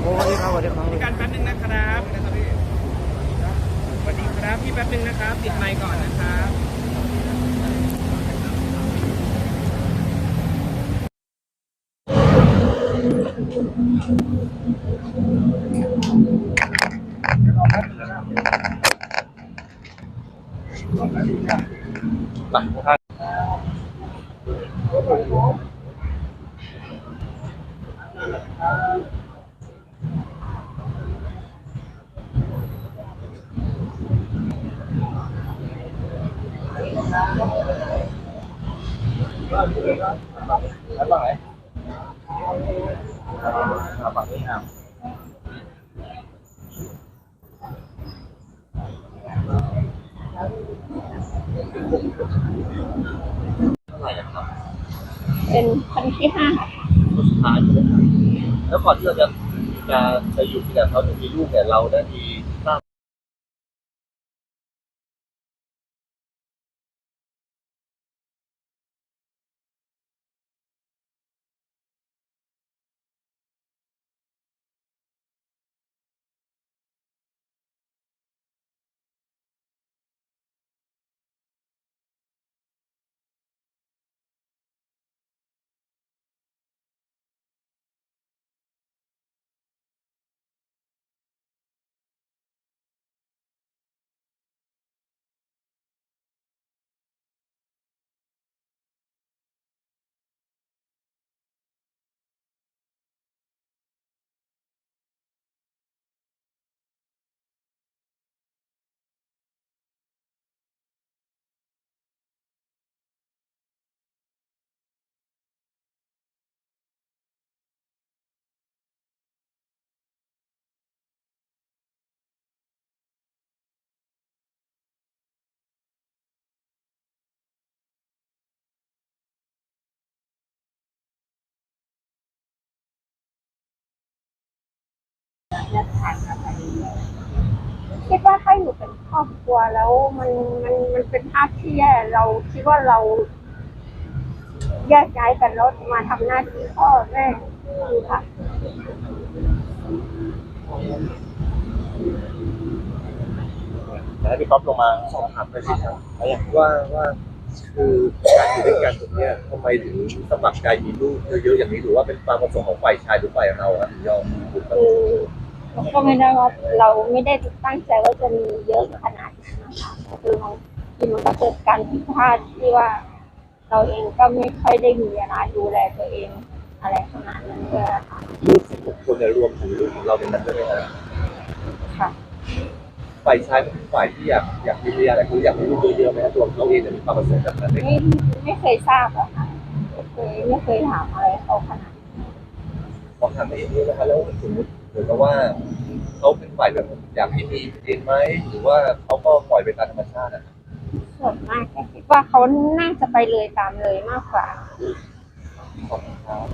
ครับผมสวัสดีครับสวัสดีครับพี่การแป๊บนึงนะครับสวัสดีครับพี่แป๊บนึงนะครับติดไมค์ก่อนนะครับไป แล้วฝั่งไหนฝั่งนี้ครับเป็นคนที่ห้าค่ะคนสุดท้ายแล้วก่อนที่เราจะจะจะอยู่ที่กับเขาจะมีลูกเนี่ยเราได้มีทราบ ว่าถ้าอยู่เป็นครอบครัวแล้วมันมันมันเป็นภาพที่แย่เราคิดว่าเราแยกย้ายกันแล้วมาทำหน้าที่พ่อแม่คือค่ะ แล้วให้พี่ก๊อฟลงมาสอบถามไปสิครับว่าว่าคือการอยู่ด้วยกันตรงเนี้ยทำไมถึงสมัครใจมีลูกเยอะๆอย่างนี้หรือว่าเป็นความประสงค์ของฝ่ายชายหรือฝ่ายเราครับถึงยอมคือ ก็ไม่ได้ว่าเราไม่ได้ตั้งใจว่าจะมีเยอะขนาดนั้นนะคะคือบางทีมันก็เกิดการผิดพลาดที่ว่า เราเองก็ไม่ค่อยได้มีเวลาดูแลตัวเอง อะไรขนาดนั้นด้วยค่ะลูกสิบหกคนเนี่ยรวมถึงลูกของเราในนั้นด้วยไหมครับค่ะฝ่ายชายเป็นฝ่ายที่อยากอยากมีภรรยาแต่คืออยากมีลูกเยอะๆไหมครับตัวเขาเองเนี่ยมีความประสงค์แบบนั้นไหมไม่ไม่เคยทราบอะค่ะไม่เคยไม่เคยถามอะไรเขาขนาดนั้น ลองถามตัวเองด้วยนะคะแล้วสมมติ เหมือนกับว่าเขาเป็นฝ่ายแบบอยากให้มีเองไหมหรือว่าเขาก็ปล่อยไปตามธรรมชาติอะส่วนมากก็คิดว่าเขาน่าจะไปเลยตามเลยมากกว่า ขอบคุณครับ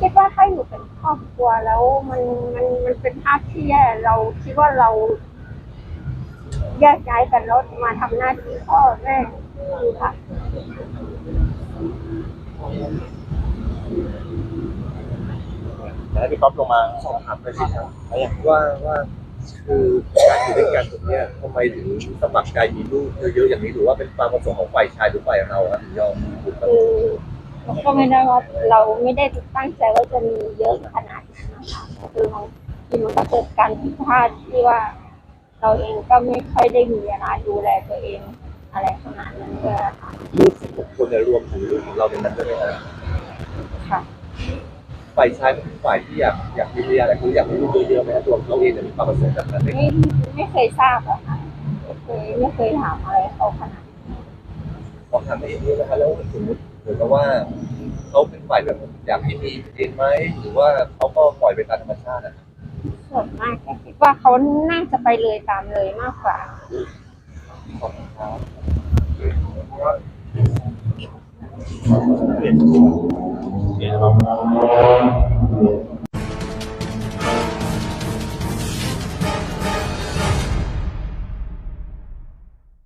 คิดว่าถ้าอยู่เป็นครอบครัวแล้วมันมันมันเป็นภาพที่แย่เราคิดว่าเรา แยกย้ายกันแล้วมาทำหน้าที่พ่อแม่คือค่ะแล้วให้พี่ก๊อฟลงมาสอบถามไปสิครับว่าว่าคือการอยู่ด้วยกันตรงเนี้ยทำไมถึงสมัครใจมีลูกเยอะๆอย่างนี้หรือว่าเป็นความประสงค์ของฝ่ายชายหรือฝ่ายเราครับถึงยอมคือก็ไม่ได้ว่าเราไม่ได้ตั้งใจว่าจะมีเยอะขนาดนั้นนะคะคือบางทีมันก็เกิดการผิดพลาดที่ว่า เราเองก็ไม่ค่อยได้มีเวลาดูแลตัวเอง อะไรขนาดนั้นด้วยค่ะลูกสิบหกคนเนี่ยรวมถึงลูกของเราในนั้นด้วยไหมครับค่ะ ฝ่ายชายเป็นฝ่ายที่อยากอยากมีภรรยาแต่คืออยากมีลูกเยอะๆไหมครับตัวเขาเองเนี่ยมีความประสงค์แบบนั้นไหมไม่ไม่เคยทราบอะค่ะไม่เคยไม่เคยถามอะไรเขาขนาดนั้นลองถามตัวเองด้วยนะคะแล้วสมมติเหมือนกับว่าเขาเป็นฝ่ายแบบอยากให้มีเองไหมหรือว่าเขาก็ปล่อยไปตามธรรมชาติอะ ส่วนมากคิดว่าเขาน่าจะไปเลยตามเลยมากกว่า เปลี่ยนเปลี่ยน